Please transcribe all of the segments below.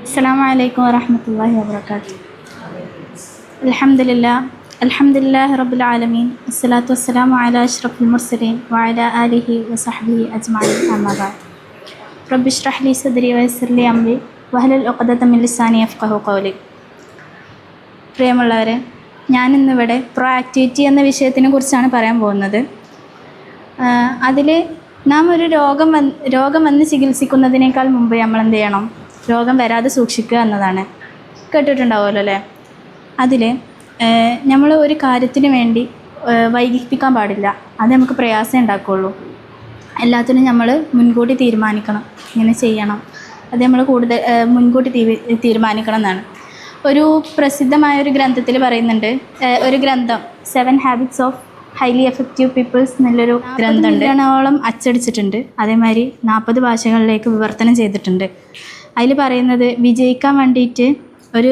السلام عليكم ورحمة الله وبركاته الحمد لله الحمد لله رب العالمين الصلاة والسلام على أشرف المرسلين وعلى آله وصحبه أجمعين أما بعد رب اشرح لي صدري ويسر لي أمري وهل عقدة من لساني يفقه قولي പ്രിയമുള്ളവരെ ഞാനിന്നിവിടെ pro activity എന്ന വിഷയത്തിനെ കുറിച്ചാണ് പറയാൻ പോകുന്നത് അതിൽ നാം ഒരു രോഗം വന്ന് രോഗം വന്ന് ചികിത്സിക്കുന്നതിനേക്കാൾ മുമ്പ് നമ്മൾ എന്ത് ചെയ്യണം രോഗം വരാതെ സൂക്ഷിക്കുക എന്നതാണ്. കേട്ടിട്ടുണ്ടാവുമല്ലോ അല്ലേ? അതിൽ നമ്മൾ ഒരു കാര്യത്തിന് വേണ്ടി വൈകിപ്പിക്കാൻ പാടില്ല. അത് നമുക്ക് പ്രയാസം ഉണ്ടാക്കുകയുള്ളൂ എല്ലാത്തിനും നമ്മൾ മുൻകൂട്ടി തീരുമാനിക്കണം. ഇങ്ങനെ ചെയ്യണം. അത് നമ്മൾ കൂടുതൽ മുൻകൂട്ടി തീരുമാനിക്കണം എന്നാണ്. ഒരു പ്രസിദ്ധമായ ഒരു ഗ്രന്ഥത്തിൽ പറയുന്നുണ്ട് ഒരു ഗ്രന്ഥം seven habits of highly effective peoples എന്നുള്ളൊരു ഗ്രന്ഥം ഗ്രണോളം അച്ചടിച്ചിട്ടുണ്ട്. അതേമാതിരി നാൽപ്പത് ഭാഷകളിലേക്ക് വിവർത്തനം ചെയ്തിട്ടുണ്ട്. അതിൽ പറയുന്നത് വിജയിക്കാൻ വേണ്ടിയിട്ട് ഒരു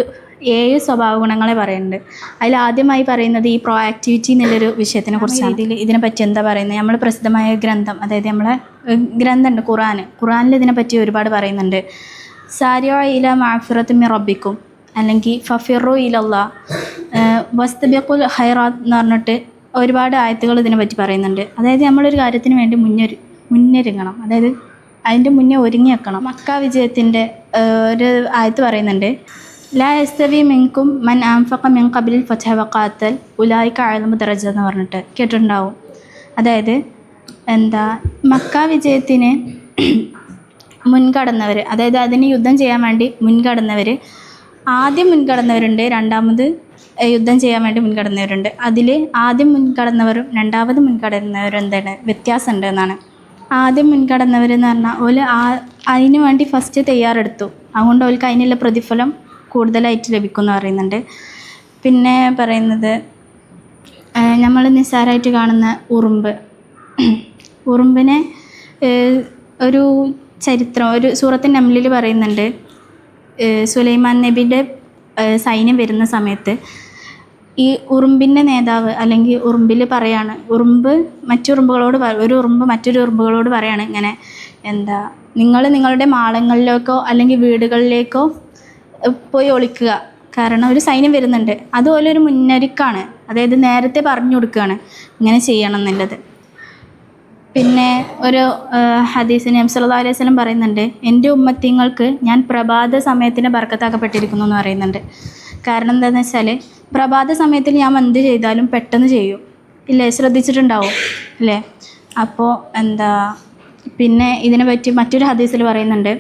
ഏഴ് സ്വഭാവ ഗുണങ്ങളെ പറയുന്നുണ്ട്. അതിൽ ആദ്യമായി പറയുന്നത് ഈ പ്രോ ആക്ടിവിറ്റി എന്നുള്ളൊരു വിഷയത്തിനെ കുറിച്ചാണ്. ഇതിൽ ഇതിനെപ്പറ്റി എന്താ പറയുന്നത്? നമ്മൾ പ്രസിദ്ധമായ ഗ്രന്ഥം അതായത് നമ്മളെ ഗ്രന്ഥമുണ്ട് ഖുറാൻ ഖുറാനിൽ ഇതിനെപ്പറ്റി ഒരുപാട് പറയുന്നുണ്ട്. സാരിയോ ഇല മാഫിറത്ത് മിറബിക്കും അല്ലെങ്കിൽ ഫഫിറു ഇലല്ല വസ്തബിയക്കുൽ ഹൈറാത്ത് എന്ന് പറഞ്ഞിട്ട് ഒരുപാട് ആയത്തുകൾ ഇതിനെപ്പറ്റി പറയുന്നുണ്ട്. അതായത് നമ്മളൊരു കാര്യത്തിന് വേണ്ടി മുന്നൊരു മുന്നൊരുങ്ങണം. അതായത് അതിന്റെ മുന്നേ ഒരുങ്ങി വെക്കണം മക്ക വിജയത്തിന്റെ ഒരു ആയത്ത് പറയുന്നുണ്ട്. ലാ എസ്തവി മിങ്കും മൻ ആംഫക്ക മിൻ കബിലിൽ ഫച്ച വക്കാത്തൽ ഉലായിക്ക ആഴമ ദറജ എന്ന് പറഞ്ഞിട്ട് കേട്ടിട്ടുണ്ടാവും. അതായത് എന്താ മക്ക വിജയത്തിന് മുൻകടന്നവർ അതായത് അതിന് യുദ്ധം ചെയ്യാൻ വേണ്ടി മുൻകടന്നവർ ആദ്യം മുൻകടന്നവരുണ്ട് രണ്ടാമത് യുദ്ധം ചെയ്യാൻ വേണ്ടി മുൻകടന്നവരുണ്ട്. അതിൽ ആദ്യം മുൻകടന്നവരും രണ്ടാമത് മുൻകടന്നവരും എന്താണ് വ്യത്യാസമുണ്ട് എന്നാണ്. ആദ്യം മുൻകടന്നവരെന്ന് പറഞ്ഞാൽ ഓൽ ആ അതിന് വേണ്ടി ഫസ്റ്റ് തയ്യാറെടുത്തു. അതുകൊണ്ട് ഓൽക്ക് അതിനുള്ള പ്രതിഫലം കൂടുതലായിട്ട് ലഭിക്കും എന്ന് പറയുന്നുണ്ട്. പിന്നെ പറയുന്നത് നമ്മൾ നിസ്സാരമായിട്ട് കാണുന്ന ഉറുമ്പ്. ഉറുമ്പിനെ ഒരു ചരിത്രം ഒരു സൂറത്തിന്റെ നമ്മളിൽ പറയുന്നുണ്ട് സുലൈമാൻ നബിയുടെ സൈന്യം വരുന്ന സമയത്ത്. ഈ ഉറുമ്പിന്റെ നേതാവ് അല്ലെങ്കിൽ ഉറുമ്പിൽ പറയാണ്. ഉറുമ്പ് മറ്റുറുമ്പുകളോട് ഒരു ഉറുമ്പ് മറ്റൊരു ഉറുമ്പുകളോട് പറയാണ് ഇങ്ങനെ എന്താ നിങ്ങൾ നിങ്ങളുടെ മാളങ്ങളിലേക്കോ അല്ലെങ്കിൽ വീടുകളിലേക്കോ പോയി ഒളിക്കുക. കാരണം ഒരു സൈന്യം വരുന്നുണ്ട്. അതുപോലെ ഒരു മുന്നൊരുക്കാണ്. അതായത് നേരത്തെ പറഞ്ഞു കൊടുക്കുകയാണ് ഇങ്ങനെ ചെയ്യണം എന്നുള്ളത്. പിന്നെ ഒരു ഹദീസ് നബി സല്ലല്ലാഹു അലൈഹി സ്വലം പറയുന്നുണ്ട് എന്റെ ഉമ്മത്തിങ്ങൾക്ക് ഞാൻ പ്രഭാത സമയത്തിന് ബർക്കത്താക്കപ്പെട്ടിരിക്കുന്നു എന്ന് പറയുന്നുണ്ട്. കാരണം എന്താണെന്ന് വെച്ചാൽ പ്രഭാത സമയത്തിൽ ഞാൻ എന്ത് ചെയ്താലും പെട്ടെന്ന് ചെയ്യും. ഇല്ലേ? ശ്രദ്ധിച്ചിട്ടുണ്ടാവും. അല്ലേ അപ്പോൾ എന്താ പിന്നെ ഇതിനെ പറ്റി മറ്റൊരു ഹദീസിൽ പറയുന്നുണ്ട്.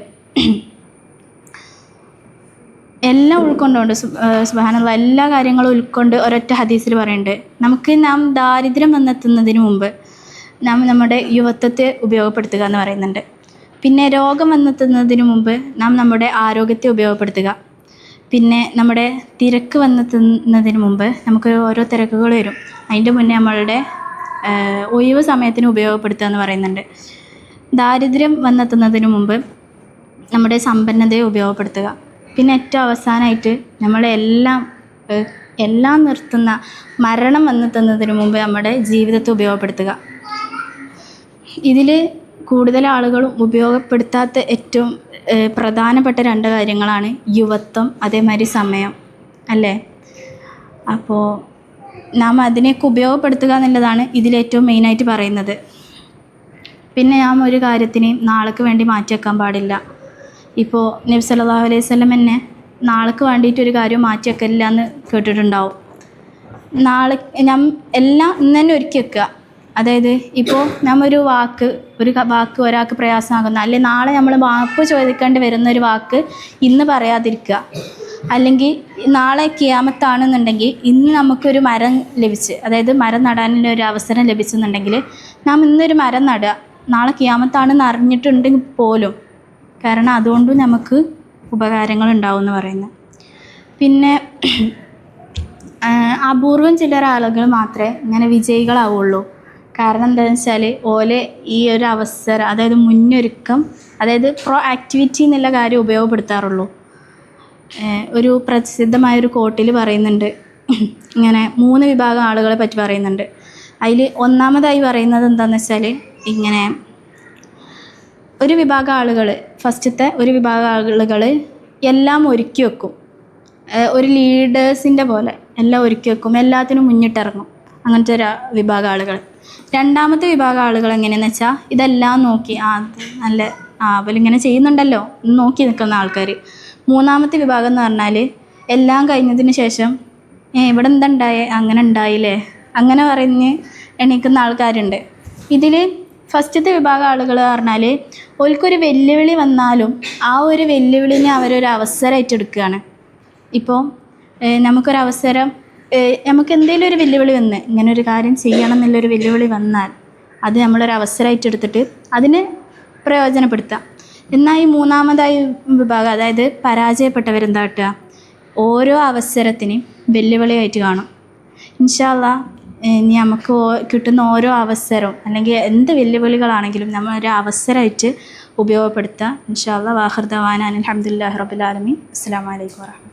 എല്ലാം ഉൾക്കൊണ്ടുകൊണ്ട് സുബാനുള്ള എല്ലാ കാര്യങ്ങളും ഉൾക്കൊണ്ട് ഒരൊറ്റ ഹദീസിൽ പറയുന്നുണ്ട്. നമുക്ക് നാം ദാരിദ്ര്യം വന്നെത്തുന്നതിന് മുമ്പ് നാം നമ്മുടെ യുവത്വത്തെ ഉപയോഗപ്പെടുത്തുക എന്ന് പറയുന്നുണ്ട്. പിന്നെ രോഗം വന്നെത്തുന്നതിന് മുമ്പ് നാം നമ്മുടെ ആരോഗ്യത്തെ ഉപയോഗപ്പെടുത്തുക. പിന്നെ നമ്മുടെ തിരക്ക് വന്നെത്തുന്നതിന് മുമ്പ് നമുക്ക് ഓരോ തിരക്കുകൾ വരും. അതിന്റെ മുന്നേ നമ്മളുടെ ഒഴിവ് സമയത്തിന് ഉപയോഗപ്പെടുത്തുക എന്ന് പറയുന്നുണ്ട്. ദാരിദ്ര്യം വന്നെത്തുന്നതിന് മുമ്പ് നമ്മുടെ സമ്പന്നതയെ ഉപയോഗപ്പെടുത്തുക. പിന്നെ ഏറ്റവും അവസാനമായിട്ട് നമ്മളെല്ലാം എല്ലാം നിർത്തുന്ന മരണം വന്നെത്തുന്നതിന് മുമ്പ് നമ്മുടെ ജീവിതത്തെ ഉപയോഗപ്പെടുത്തുക. ഇതിൽ കൂടുതൽ ആളുകളും ഉപയോഗപ്പെടുത്താത്ത ഏറ്റവും പ്രധാനപ്പെട്ട രണ്ട് കാര്യങ്ങളാണ് യുവത്വം അതേമാതിരി സമയം അല്ലേ? അപ്പോൾ നാം അതിനെയൊക്കെ ഉപയോഗപ്പെടുത്തുക എന്നുള്ളതാണ് ഇതിലേറ്റവും മെയിനായിട്ട് പറയുന്നത്. പിന്നെ നാം ഒരു കാര്യത്തിന് നാളേക്ക് വേണ്ടി മാറ്റിവെക്കാൻ പാടില്ല. ഇപ്പോൾ നബി സല്ലല്ലാഹു അലൈഹി വസല്ലം എന്നെ നാളേക്ക് വേണ്ടിയിട്ട് ഒരു കാര്യം മാറ്റി വെക്കില്ല എന്ന് കേട്ടിട്ടുണ്ടാവും. നാളെ ഞാൻ എല്ലാം ഇന്ന് തന്നെ ഒരുക്കി വെക്കുക. അതായത് ഇപ്പോൾ നമ്മ ഒരു വാക്ക് ഒരു വാക്ക് ഒരാൾക്ക് പ്രയാസമാകുന്ന അല്ലെങ്കിൽ നാളെ നമ്മൾ മാപ്പ് ചോദിക്കേണ്ടി വരുന്ന ഒരു വാക്ക് ഇന്ന് പറയാതിരിക്കുക. അല്ലെങ്കിൽ നാളെ കിയാമത്താണെന്നുണ്ടെങ്കിൽ ഇന്ന് നമുക്കൊരു മരം ലഭിച്ച് അതായത് മരം നടാനുള്ള ഒരു അവസരം ലഭിച്ചെന്നുണ്ടെങ്കിൽ നാം ഇന്നൊരു മരം നടുക. നാളെ കിയാമത്താണെന്ന് അറിഞ്ഞിട്ടുണ്ടെങ്കിൽ പോലും. കാരണം അതുകൊണ്ട് നമുക്ക് ഉപകാരങ്ങൾ ഉണ്ടാവും എന്ന് പറയുന്നത്. പിന്നെ അപൂർവം ചിലർ ആളുകൾ മാത്രമേ ഇങ്ങനെ വിജയികളാവുള്ളൂ. കാരണം എന്താണെന്ന് വെച്ചാൽ ഓലെ ഈ ഒരു അവസരം അതായത് മുന്നൊരുക്കം അതായത് പ്രോ ആക്ടിവിറ്റി എന്നുള്ള കാര്യം ഉപയോഗപ്പെടുത്താറുള്ളൂ. ഒരു പ്രസിദ്ധമായൊരു കോട്ടിൽ പറയുന്നുണ്ട്. ഇങ്ങനെ മൂന്ന് വിഭാഗം ആളുകളെ പറ്റി പറയുന്നുണ്ട്. അതിൽ ഒന്നാമതായി പറയുന്നത് എന്താണെന്ന് വെച്ചാൽ ഇങ്ങനെ ഒരു വിഭാഗം ആളുകൾ ഫസ്റ്റത്തെ ഒരു വിഭാഗം ആളുകൾ എല്ലാം ഒരുക്കി വെക്കും. ഒരു ലീഡേഴ്സിന്റെ പോലെ എല്ലാം ഒരുക്കി വെക്കും. എല്ലാത്തിനും മുന്നിട്ടിറങ്ങും. അങ്ങനത്തെ ഒരു വിഭാഗം ആളുകൾ രണ്ടാമത്തെ വിഭാഗം ആളുകൾ എങ്ങനെയാണെന്ന് വെച്ചാൽ ഇതെല്ലാം നോക്കി ആ നല്ല ആ അവലിങ്ങനെ ചെയ്യുന്നുണ്ടല്ലോ നോക്കി നിൽക്കുന്ന ആൾക്കാർ മൂന്നാമത്തെ വിഭാഗം എന്ന് പറഞ്ഞാൽ എല്ലാം കഴിഞ്ഞതിന് ശേഷം ഇവിടെ എന്തുണ്ടായേ അങ്ങനെ ഉണ്ടായില്ലേ? അങ്ങനെ പറഞ്ഞ് എണീക്കുന്ന ആൾക്കാരുണ്ട്. ഇതിൽ ഫസ്റ്റത്തെ വിഭാഗം ആളുകൾ പറഞ്ഞാൽ ഓൽക്കൊരു വെല്ലുവിളി വന്നാലും ആ ഒരു വെല്ലുവിളിനെ അവരൊരു അവസരമായിട്ട് എടുക്കുകയാണ് ഇപ്പോൾ നമുക്കൊരവസരം നമുക്ക് എന്തെങ്കിലും ഒരു വെല്ലുവിളി വന്ന് ഇങ്ങനെ ഒരു കാര്യം ചെയ്യണം എന്നുള്ളൊരു വെല്ലുവിളി വന്നാൽ അത് നമ്മളൊരു അവസരമായിട്ട് എടുത്തിട്ട് അതിനെ പ്രയോജനപ്പെടുത്താം. എന്നാൽ ഈ മൂന്നാമതായി വിഭാഗം അതായത് പരാജയപ്പെട്ടവരെന്താ കിട്ടുക? ഓരോ അവസരത്തിനെയും വെല്ലുവിളിയായിട്ട് കാണും. ഇൻഷാല്ല ഇനി നമുക്ക് കിട്ടുന്ന ഓരോ അവസരവും അല്ലെങ്കിൽ എന്ത് വെല്ലുവിളികളാണെങ്കിലും നമ്മൾ ഒരു അവസരമായിട്ട് ഉപയോഗപ്പെടുത്തുക ഇൻഷാല്ല വാഹർദവാൻ അലഹമുല്ലാ റബുലാലമി അസ്സാം വലൈക്കും വാഹമത്തുള്ള